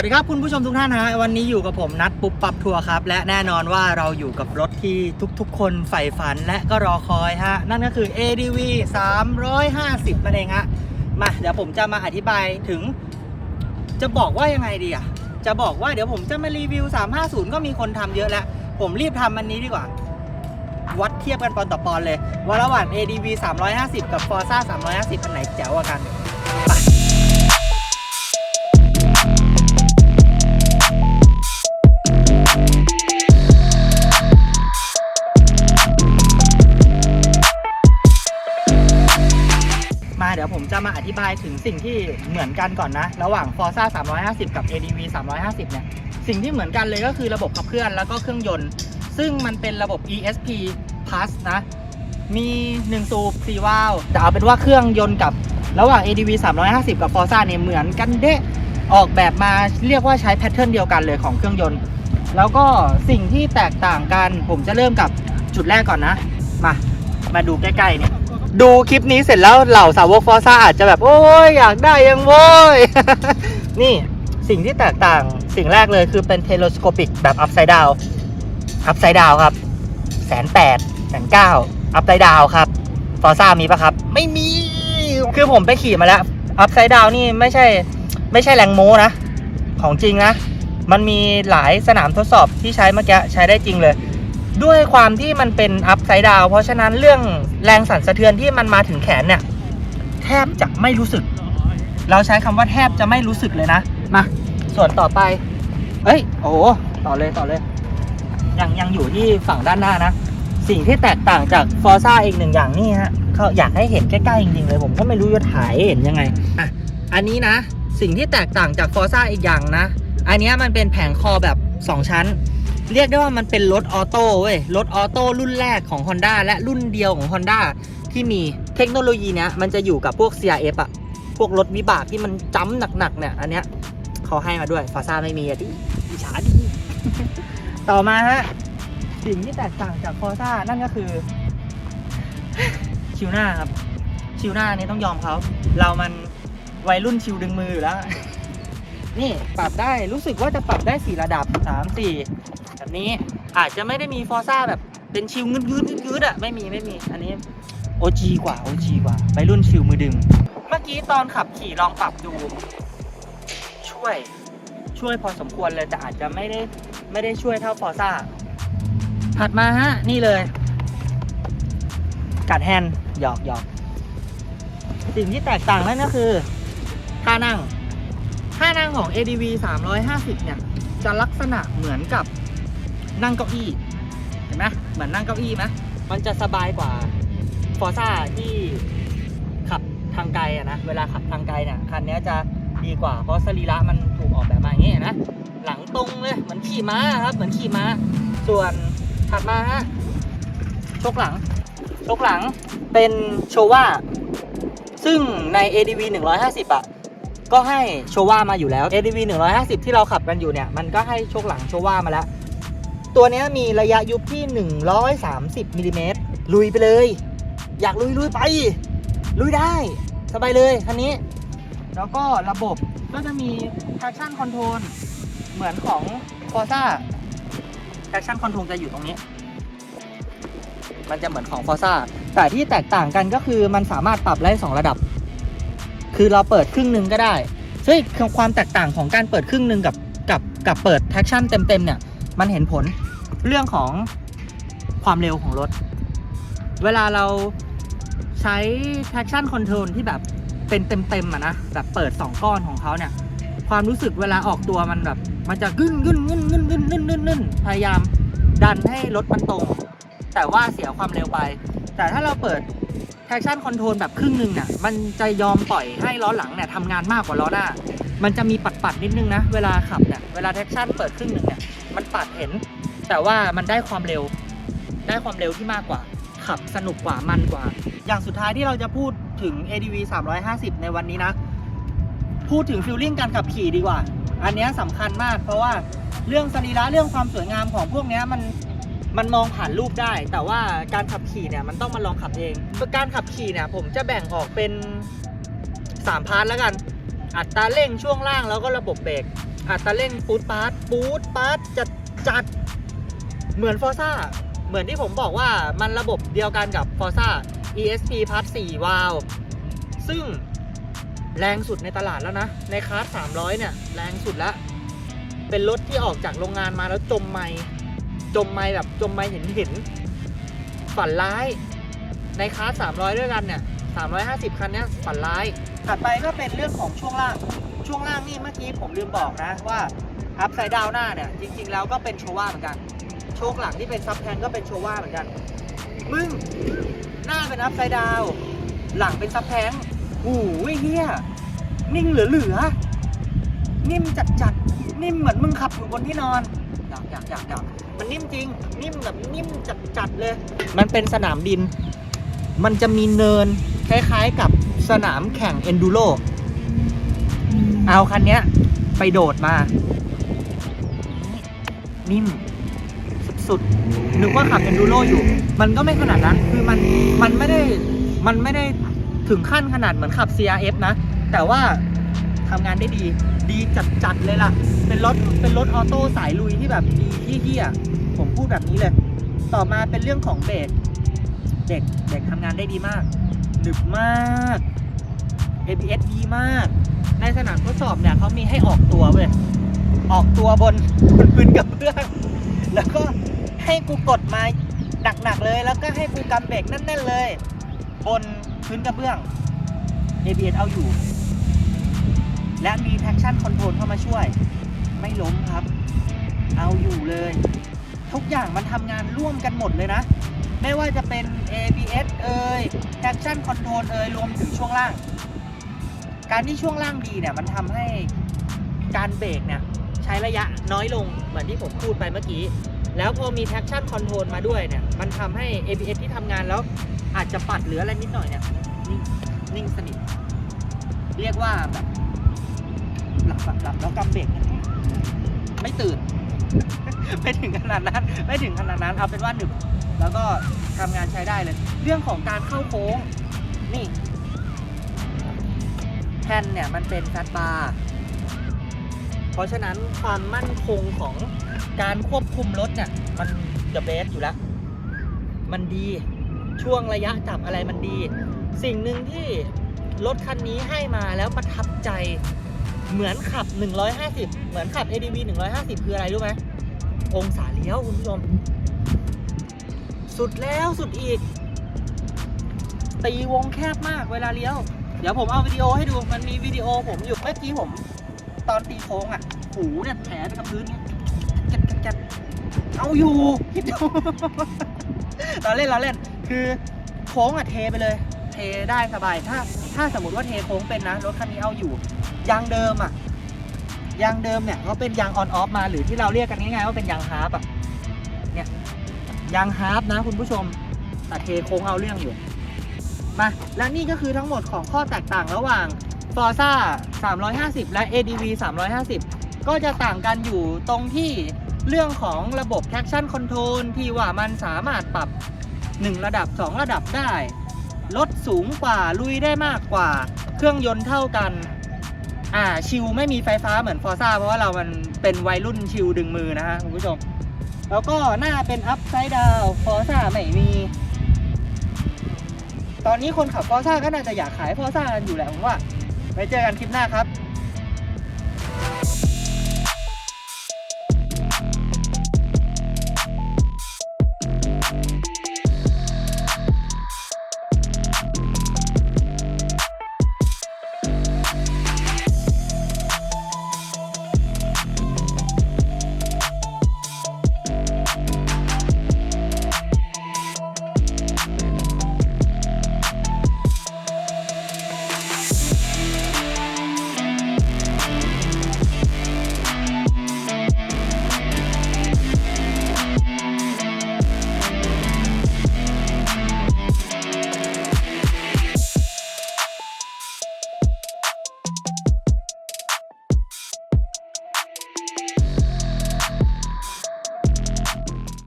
วัสดีครับคุณผู้ชมทุกท่านฮะวันนี้อยู่กับผมนัดปุ๊บปับทัวร์ครับ และแน่นอนว่าเราอยู่กับรถที่ทุกๆ คนใฝ่ฝันและก็รอคอยฮะ นั่นก็คือ ADV 350นั่นเองฮะ มาเดี๋ยวผมจะมาอธิบายถึง จะบอกว่ายังไงดีอะ จะบอกว่าเดี๋ยวผมจะมารีวิว 350 ก็มีคนทำเยอะแล้ว ผมรีบทำอันนี้ดีกว่า วัดเทียบกันปอนต่อปอนเลย ว่าระหว่าง ADV 350 กับ Forza 350อันไหนแจ๋วกว่ากันมา เดี๋ยวผมจะมาอธิบายถึงสิ่งที่เหมือนกันก่อนนะ ระหว่าง Forza 350 กับ ADV 350 เนี่ย สิ่งที่เหมือนกันเลยก็คือระบบขับเคลื่อนแล้วก็เครื่องยนต์ ซึ่งมันเป็นระบบ ESP Plus นะ มี 1 สูบ4วาล์วแต่เอาเป็นว่าเครื่องยนต์กับระหว่าง ADV 350 กับ Forza เนี่ยเหมือนกันเดะออกแบบมาเรียกว่าใช้แพทเทิร์นเดียวกันเลยของเครื่องยนต์ แล้วก็สิ่งที่แตกต่างกันผมจะเริ่มกับจุดแรกก่อนนะ มา มาดูใกล้ๆเนี่ย ดูคลิปนี้เสร็จแล้วเหล่าสาวกฟอร์ซ่าอาจจะแบบ โอ้ยอยากได้ยังโว้ย นี่สิ่งที่แตกต่างสิ่งแรกเลยคือเป็นเทเลสโคปิกแบบอัพไซด์ดาวอัพไซด์ดาวครับแสนแปดแสนเก้าอัพไซด์ดาวครับฟอร์ซ่ามีปะครับ ไม่มี คือผมไปขี่มาแล้วอัพไซด์ดาวนี่ไม่ใช่ไม่ใช่แรงโม้นะ ของจริงนะ มันมีหลายสนามทดสอบที่ใช้เมื่อกี้ใช้ได้จริงเลย ด้วยความที่มันเป็นอัพไซด์ดาวเพราะฉะนั้นเรื่องแรงสั่นสะเทือนที่มันมาถึงแขนเนี่ยแทบจะไม่รู้สึก เราใช้คำว่าแทบจะไม่รู้สึกเลยนะ มา ส่วนต่อไปเอ้ย โอ้ต่อเลยต่อเลย ยังยังอยู่ที่ฝั่งด้านหน้านะ สิ่งที่แตกต่างจากฟอร์ซ่าอีกหนึ่งอย่างนี่ฮะเขาอยากให้เห็นใกล้ๆจริงๆเลย ผมก็ไม่รู้จะถ่ายเห็นยังไงอะอันนี้นะ สิ่งที่แตกต่างจากฟอร์ซ่าอีกอย่างนะ อันนี้มันเป็นแผงคอแบบ 2 ชั้น เรียกได้ว่ามันเป็นรถออโต้เว้ย รถออโต้รุ่นแรกของ Honda และรุ่นเดียวของ Honda ที่มีเทคโนโลยีเนี้ยมันจะอยู่กับพวก CRF อะพวกรถวิบากที่มันจ้ำหนักๆเนี่ย อันเนี้ยเขาให้มาด้วยฟาซ่าไม่มีอะดิอิจฉาดิต่อมาฮะ สิ่งที่แตกต่างจากฟอร์ซ่านั่นก็คือ ชิวหน้าครับ ชิวหน้านี่ต้องยอมเขา เรามันวัยรุ่นชิวดึงมืออยู่แล้ว นี่ปรับได้รู้สึกว่าจะปรับได้4ระดับ3 4 แบบนี้ อาจจะไม่ได้มีฟอร์ซ่าแบบเป็นชิวงืดงืดงืดงืดอะไม่มีไม่มี อันนี้ OG กว่า OG กว่าวัยรุ่นชิวมือดึง เมื่อกี้ตอนขับขี่ลองปรับดู ช่วยช่วยพอสมควรเลยแต่อาจจะไม่ได้ไม่ได้ช่วยเท่าฟอร์ซ่าถัดมาฮะ นี่เลย กัดแฮนด์หยอกหยอกสิ่งที่แตกต่างนั่นก็คือท่านั่งท่านั่งของ ADV 350 เนี่ย จะลักษณะเหมือนกับ นั่งเก้าอี้เห็นไหมเหมือนนั่งเก้าอี้ไหมมันจะสบายกว่าฟอร์ซ่าที่ขับทางไกลอะนะเวลาขับทางไกลเนี่ยคันนี้จะดีกว่าเพราะสรีระมันถูกออกแบบมาอย่างนี้นะหลังตรงเลยเหมือนขี่ม้าครับเหมือนขี่ม้า ส่วนถัดมาฮะชกหลังชกหลังเป็นโชว่าซึ่งใน ADV 150อะก็ให้โชว่ามาอยู่แล้ว ADV 150 ที่เราขับกันอยู่เนี่ย มันก็ให้โชคหลังโชว่ามาแล้ว ตัวนี้มีระยะยุบที่ 130มิลลิเมตรลุยไปเลย อยากลุยลุยไป ลุยได้ สบายเลยคันนี้ แล้วก็ระบบก็จะมี traction control เหมือนของ Forza traction control จะอยู่ตรงนี้ มันจะเหมือนของ Forza แต่ที่แตกต่างกันก็คือมันสามารถปรับได้สองระดับ คือเราเปิดครึ่งหนึ่งก็ได้ซึ่งความแตกต่างของการเปิดครึ่งหนึ่งกับกับกับเปิด traction เต็มๆเนี่ย มันเห็นผล เรื่องของความเร็วของรถ เวลาเราใช้ traction control ที่แบบเป็นเต็มๆอะนะ แบบเปิด 2 ก้อนของเขาเนี่ย ความรู้สึกเวลาออกตัวมันแบบ มันจะกึ้นกึ้นกึ้นกึ้นกึ้นกึ้นกึ้นกึ้นพยายามดันให้รถมันตรง แต่ว่าเสียความเร็วไป แต่ถ้าเราเปิด traction control แบบครึ่งหนึ่งเนี่ยมันจะยอมปล่อยให้ล้อหลังเนี่ยทำงานมากกว่าล้อหน้า มันจะมีปัดๆนิดนึงนะ เวลาขับเนี่ย เวลา traction เปิดครึ่งหนึ่งเนี่ย มันปัดเห็น แต่ว่ามันได้ความเร็ว ได้ความเร็วที่มากกว่า ขับสนุกกว่ามันกว่า อย่างสุดท้ายที่เราจะพูดถึง ADV 350 ในวันนี้นะ พูดถึงฟิลลิ่งการขับขี่ดีกว่า อันนี้สำคัญมาก เพราะว่าเรื่องสรีระเรื่องความสวยงามของพวกนี้มันมันมองผ่านรูปได้ แต่ว่าการขับขี่เนี่ยมันต้องมาลองขับเอง การขับขี่เนี่ยผมจะแบ่งออกเป็น 3 พาร์ทแล้วกัน อัตราเร่งช่วงล่างแล้วก็ระบบเบรก อัตราเร่งปูดปาร์ตปูดปาร์ตจัดจัด เหมือนฟอร์ซ่าเหมือนที่ผมบอกว่ามันระบบเดียวกันกับฟอร์ซ่า ESP Plus 4วาล์วซึ่งแรงสุดในตลาดแล้วนะ ในคลาส300 เนี่ย แรงสุดแล้ว เป็นรถที่ออกจากโรงงานมาแล้วจมไม่จมไม่แบบจมไม่เห็นเห็น ฝันร้าย ในคลาส300 ด้วยกันเนี่ย 350 คันเนี้ยฝันร้าย ถัดไปก็เป็นเรื่องของช่วงล่าง ช่วงล่างนี่เมื่อกี้ผมลืมบอกนะว่าอัพไซด์ดาวหน้าเนี่ย จริง ๆ แล้วก็เป็นโชว่าเหมือนกัน โชคหลังที่เป็นซับแทนก็เป็นโชว่าเหมือนกัน มึง หน้าเป็นอัพไซด์ดาว หลังเป็นซับแทงโอ้ยเฮียนิ่งเหลือเหลือๆนิ่มจัดจัดๆนิ่มเหมือนมึงขับอยู่บนที่นอนอยากอยากอยากอยากมันนิ่มจริง นิ่มแบบนิ่มจัดจัดๆเลย มันเป็นสนามดิน มันจะมีเนินคล้ายๆกับสนามแข่งเอนดูโรเอาคันเนี้ย ไปโดดมา นิ่ม สุดนึกว่าขับเอนดูโรอยู่ มันก็ไม่ขนาดนั้น คือมัน มันไม่ได้ มันไม่ได้ถึงขั้นขนาดเหมือนขับ CRF นะ แต่ว่าทำงานได้ดี ดีจัดๆเลยล่ะ เป็นรถ เป็นรถออโต้สายลุยที่แบบดีที่เฮียผมพูดแบบนี้เลย ต่อมาเป็นเรื่องของเบรกเด็กเด็กทำงานได้ดีมากหนึบมาก ABS ดีมาก ในสนามทดสอบเนี่ยเขามีให้ออกตัวเว้ย ออกตัวบนบนพื้นกับเพื่อน แล้วก็ ให้กูกดมาหนักๆเลย แล้วก็ให้กูกำเบรกแน่นๆเลย บนพื้นกระเบื้อง ABS เอาอยู่ และมี traction control เข้ามาช่วย ไม่ล้มครับ เอาอยู่เลย ทุกอย่างมันทำงานร่วมกันหมดเลยนะ ไม่ว่าจะเป็น ABS เอ่ย traction control เอ่ยรวมถึงช่วงล่าง การที่ช่วงล่างดีเนี่ย มันทำให้การเบรกเนี่ย ใช้ระยะน้อยลงเหมือนที่ผมพูดไปเมื่อกี้ แล้วพอมี traction control มาด้วยเนี่ย มันทำให้ ABS ที่ทำงานแล้วอาจจะปัดเหลืออะไรนิดหน่อยเนี่ย นิ่งนิ่งสนิท เรียกว่าแบบหลับหลับหลับแล้วกำเบรกไม่ตื่น ไม่ถึงขนาดนั้น ไม่ถึงขนาดนั้น เอาเป็นว่าหนึบแล้วก็ทำงานใช้ได้เลย เรื่องของการเข้าโค้ง นี่แท่นเนี่ยมันเป็นแฟตบาร์เพราะฉะนั้นความมั่นคงของ การควบคุมรถเนี่ยมันเดอะเบสอยู่แล้ว มันดีช่วงระยะจับอะไรมันดี สิ่งหนึ่งที่รถคันนี้ให้มาแล้วประทับใจเหมือนขับ 150 เหมือนขับ ADV 150 คืออะไรรู้ไหมองศาเลี้ยวคุณผู้ชม สุดแล้วสุดอีก ตีวงแคบมากเวลาเลี้ยว เดี๋ยวผมเอาวิดีโอให้ดูมันมีวิดีโอผมอยู่เมื่อกี้ผม ตอนตีโค้งอะ หูเนี่ยแผลไปกับพื้นเนี่ย แกะเอาอยู่คิดดูเราเล่นเราเล่น คือโค้งอะเทไปเลย เทได้สบาย ถ้า ถ้าสมมติว่าเทโค้งเป็นนะ รถคันนี้เอาอยู่ ยางเดิมอะยางเดิมเนี่ยเขาเป็นยางออนออฟมา หรือที่เราเรียกกันง่ายๆว่าเป็นยางฮาร์ปอะเนี่ยยางฮาร์ปนะคุณผู้ชมแต่เทโค้งเอาเรื่องอยู่ มา และนี่ก็คือทั้งหมดของข้อแตกต่างระหว่าง Forza 350 และ ADV 350 ก็จะต่างกันอยู่ตรงที่ เรื่องของระบบ traction control ที่ว่ามันสามารถปรับ 1 ระดับ 2 ระดับได้รถสูงกว่าลุยได้มากกว่า เครื่องยนต์เท่ากัน อ่าชิลไม่มีไฟฟ้าเหมือน Forza เพราะว่าเรามันเป็นวัยรุ่นชิลดึงมือนะฮะคุณผู้ชม แล้วก็หน้าเป็น upside down Forza ไม่มี ตอนนี้คนขับฟอร์ซ่าก็น่าจะอยากขายฟอร์ซ่ากันอยู่แหละผมว่าไว้เจอกันคลิปหน้าครับ